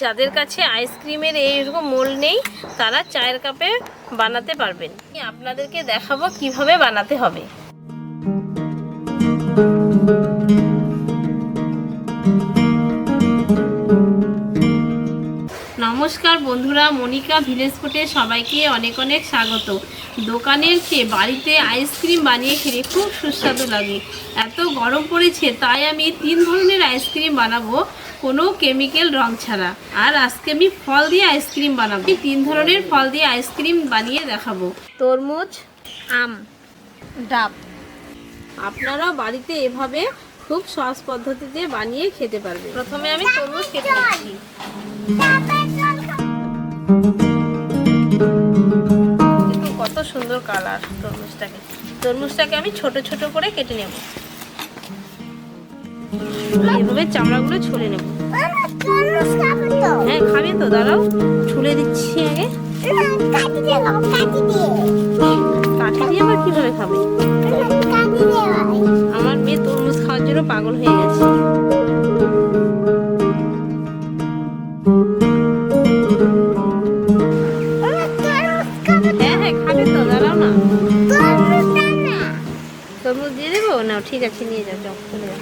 যাদের কাছে আইসক্রিমের এইরকম মোল নেই, তারা চায়ের কাপে বানাতে পারবেন। আপনাদেরকে দেখাবো কীভাবে বানাতে হবে। নমস্কার বন্ধুরা, মনিকা ভিলেজ ফুটে সবাইকে অনেক অনেক স্বাগত। দোকানের চেয়ে বাড়িতে আইসক্রিম বানিয়ে খেলে খুব সুস্বাদু লাগে। এত গরম পড়েছে, তাই আমি তিন ধরনের আইসক্রিম বানাবো। কোনো কেমিক্যাল রং ছাড়া। আর আজকে আমি ফল দিয়ে আইসক্রিম বানাবো। তিন ধরনের ফল দিয়ে আইসক্রিম বানিয়ে দেখাবো। তরমুজ, আম, ডাব। আপনারা বাড়িতে এভাবে খুব সহজ পদ্ধতিতে বানিয়ে খেতে পারবেন। প্রথমে আমি তরমুজ কেটে নিচ্ছি। কত সুন্দর কালার তরমুজটাকে। তরমুজটাকে আমি ছোট ছোট করে কেটে নেব। এভাবে চামড়াগুলো ছুলে নেব। হ্যাঁ খাবে তো, দাঁড়াও, ছুলে দিচ্ছি আগে। কাঠি দিয়ে আবার কীভাবে খাবে? আমার মেয়ে তরমুজ খাওয়ার জন্য পাগল হয়ে গেছে। হ্যাঁ হ্যাঁ তরমুজ দিয়ে দেবো? না ঠিক আছে, নিয়ে যাও যাও, চলে যাও।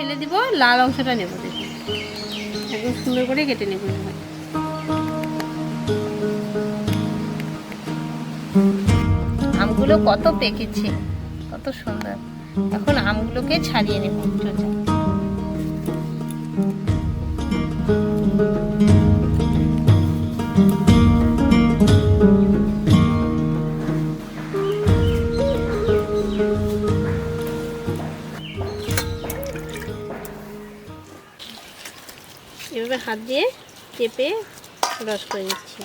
ফেলে দিব, লাল অংশটা নেব একদম সুন্দর করে কেটে নেব আমগুলো কত পেকেছে, কত সুন্দর। এখন আমগুলোকে ছাড়িয়ে নেব চোচা চেপে রস করে নিচ্ছি।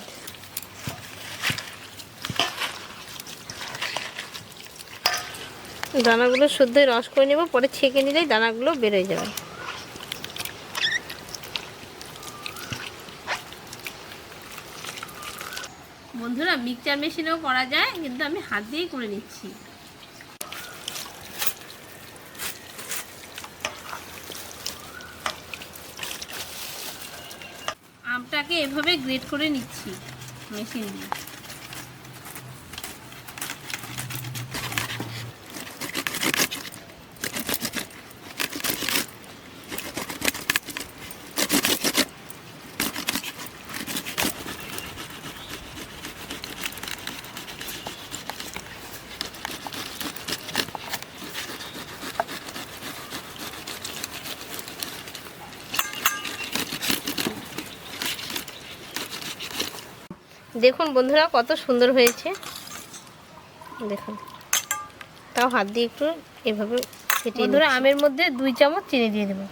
দানাগুলো শুদ্ধ রস করে নেব, পরে ছেঁকে নিলেই দানাগুলো বেরোয় যাবে। বন্ধুরা, মিক্সচার মেশিনেও করা যায়, কিন্তু আমি হাত দিয়েই করে নিচ্ছি। আমটাকে এভাবে গ্রেড করে নিচ্ছি মেশিন দিয়ে। দেখুন বন্ধুরা কত সুন্দর হয়েছে। দেখুন তাও হাত দিয়ে একটু এভাবে ফেটিয়ে বন্ধুরা আমের মধ্যে দুই চামচ চিনি দিয়ে দেবো।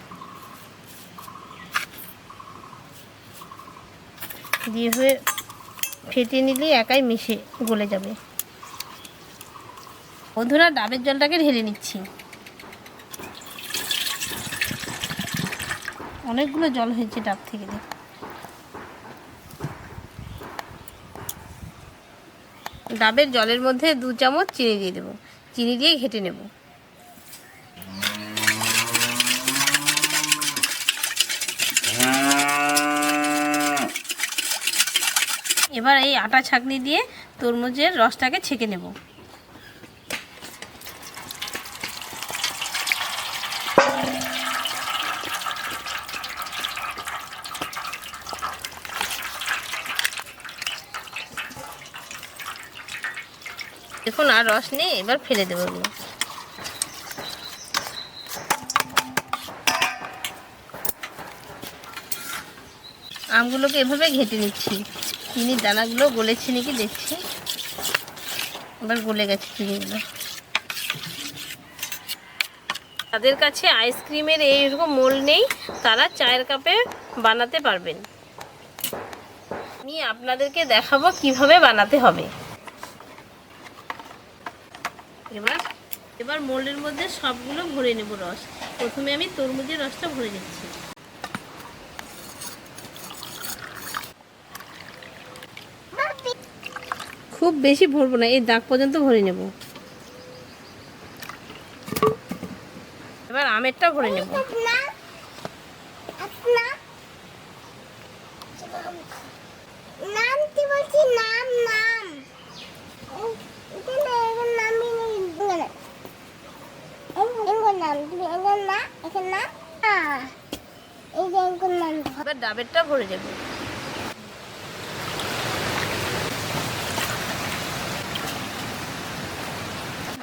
দিয়ে হয়ে ফেটিয়ে নিলেই একাই মিশে গলে যাবে। বন্ধুরা ডাবের জলটাকে ঢেলে নিচ্ছি। অনেকগুলো জল হয়েছে ডাব থেকে দেখ ডাবের জলের মধ্যে দু চামচ চিনি দিয়ে দেবো। চিনি দিয়ে ঘেটে নেব। এবার এই আটা ছাঁকনি দিয়ে তরমুজের রসটাকে ছেঁকে নেব। দেখুন, আর রস নেই, এবার ফেলে দেবো আমগুলোকে এভাবে ঘেটে নিচ্ছি। চিনির দানাগুলো গলেছে নাকি দেখছি? এবার গলে গেছে চিনিগুলো। তাদের কাছে আইসক্রিমের এইরকম মোল নেই, তারা চায়ের কাপে বানাতে পারবেন। আমি আপনাদেরকে দেখাবো কীভাবে বানাতে হবে। এবার এবার মোল্ডের মধ্যে সবগুলো ভরে নেব রস। প্রথমে আমি তরমুজের রসটা ভরে নিচ্ছি। খুব বেশি ভরবো না, এই দাগ পর্যন্ত ভরে নেব। এবার আমেরটা ভরে নেব। ডাবেরটা ভরে যাবে।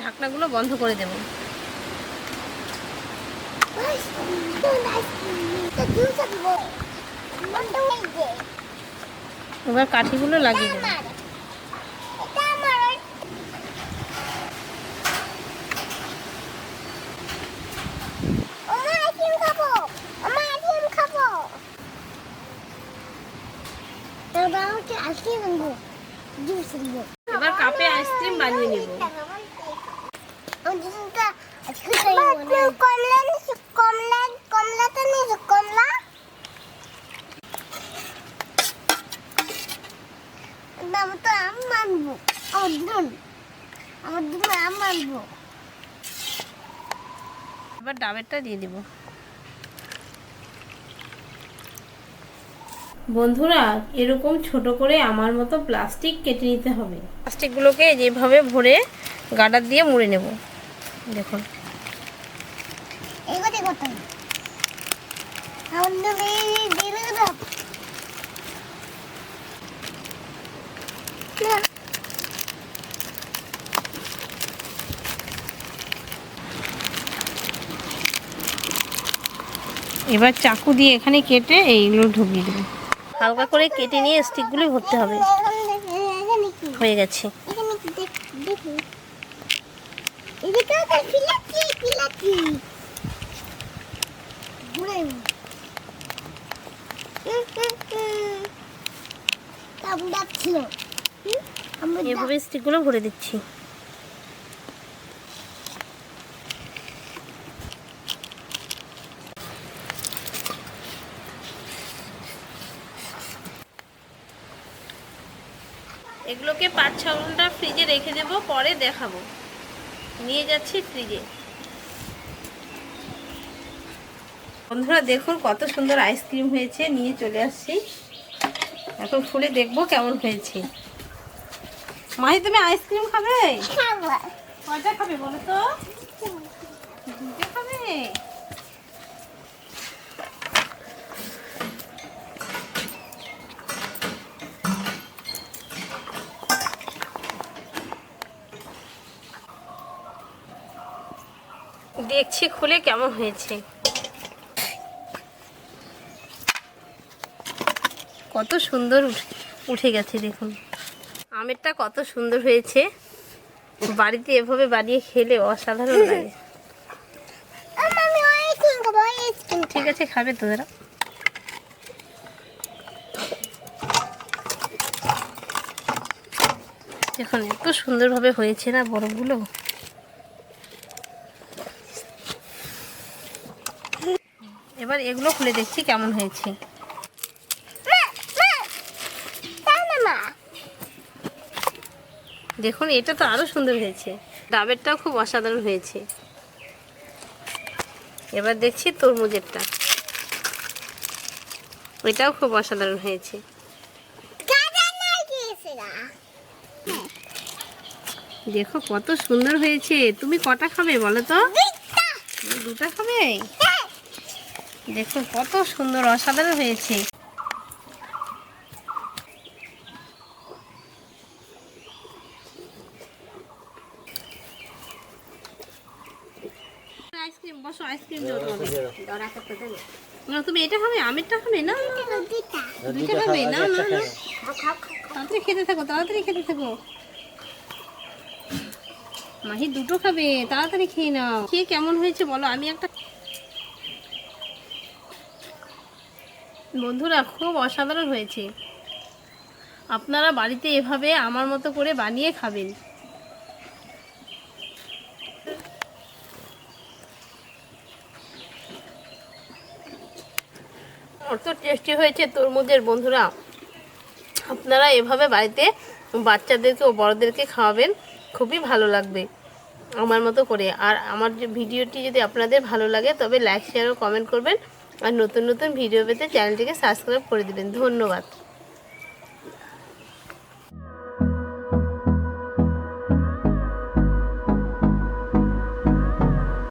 ঢাকনাগুলো বন্ধ করে দেব। এবার কাঠিগুলো লাগিয়ে দেবো আমার এটা আমার আমার আইসক্রিম খাব আমার আইসক্রিম খাব এবার হচ্ছে আইসক্রিম আনব জুস আনব এবার কাপে আইসক্রিম বানিয়ে নিব কমলা নিয়েছি কমলা কমলাটা নিয়েছি কমলা আমি তো আম মানবো আমার আমার এবার ডাবেরটা দিয়ে দিব। বন্ধুরা এরকম ছোট করে আমার মতো প্লাস্টিক কেটে নিতে হবে। প্লাস্টিকগুলোকে যেভাবে ভরে গাডার দিয়ে মুড়ে নেব। দেখুন কত আমার দুন এই দিলে না এবার চাকু দিয়ে এখানে কেটে এইগুলো ঢুকিয়ে দেবো। হালকা করে কেটে নিয়ে স্টিকগুলি ভরতে হবে। হয়ে গেছে। এভাবে স্টিকগুলো ভরে দিচ্ছি। এগুলোকে পাঁচ ছ ঘণ্টা ফ্রিজে রেখে দেবো পরে দেখাবো। নিয়ে যাচ্ছি ফ্রিজে। বন্ধুরা দেখুন কত সুন্দর আইসক্রিম হয়েছে নিয়ে চলে আসছি। এখন খুলে দেখব কেমন হয়েছে। মাহি তুমি আইসক্রিম খাবে? কয়টা খাবে বলো তো। খাবে? দেখছি, খুলে কেমন হয়েছে। কত সুন্দর উঠে- গেছে, দেখুন। আমেরটা কত সুন্দর হয়েছে। বাড়িতে এভাবে বানিয়ে খেলে অসাধারণ লাগে। ঠিক আছে, খাবে তো দাঁড়া দেখুন, এত সুন্দরভাবে হয়েছে না বরফগুলো? এগুলো খুলে দেখছি কেমন হয়েছে। দেখুন এটা তো আরও সুন্দর হয়েছে। ডাবেরটাও খুব অসাধারণ হয়েছে। এবার দেখছি তরমুজেরটা। ওইটাও খুব অসাধারণ হয়েছে। দেখো কত সুন্দর হয়েছে। তুমি কটা খাবে বলো তো? দুটা খাবে? দেখো কত সুন্দর অসাধারণ হয়েছে। আইসক্রিম বসো আইসক্রিম না, তুমি এটা খাবে আমেরটা খাবে? না দুইটা খাবে? না না না। তাড়াতাড়ি খেতে থাকো তাড়াতাড়ি খেতে থাকো। মাহি দুটো খাবে তাড়াতাড়ি খেয়ে নাও। খেয়ে কেমন হয়েছে বলো আমি একটা বন্ধুরা, খুব অসাধারণ হয়েছে। আপনারা বাড়িতে এভাবে আমার মতো করে বানিয়ে খাবেন। অত টেস্টি হয়েছে তরমুজের, বন্ধুরা। আপনারা এভাবে বাড়িতে বাচ্চাদেরকে ও বড়দেরকে খাওয়াবেন, খুবই ভালো লাগবে আমার মতো করে। আর আমার ভিডিওটি যদি আপনাদের ভালো লাগে, তবে লাইক শেয়ার ও কমেন্ট করবেন। আর নতুন নতুন ভিডিও পেতে চ্যানেলটিকে সাবস্ক্রাইব করে দেবেন। ধন্যবাদ।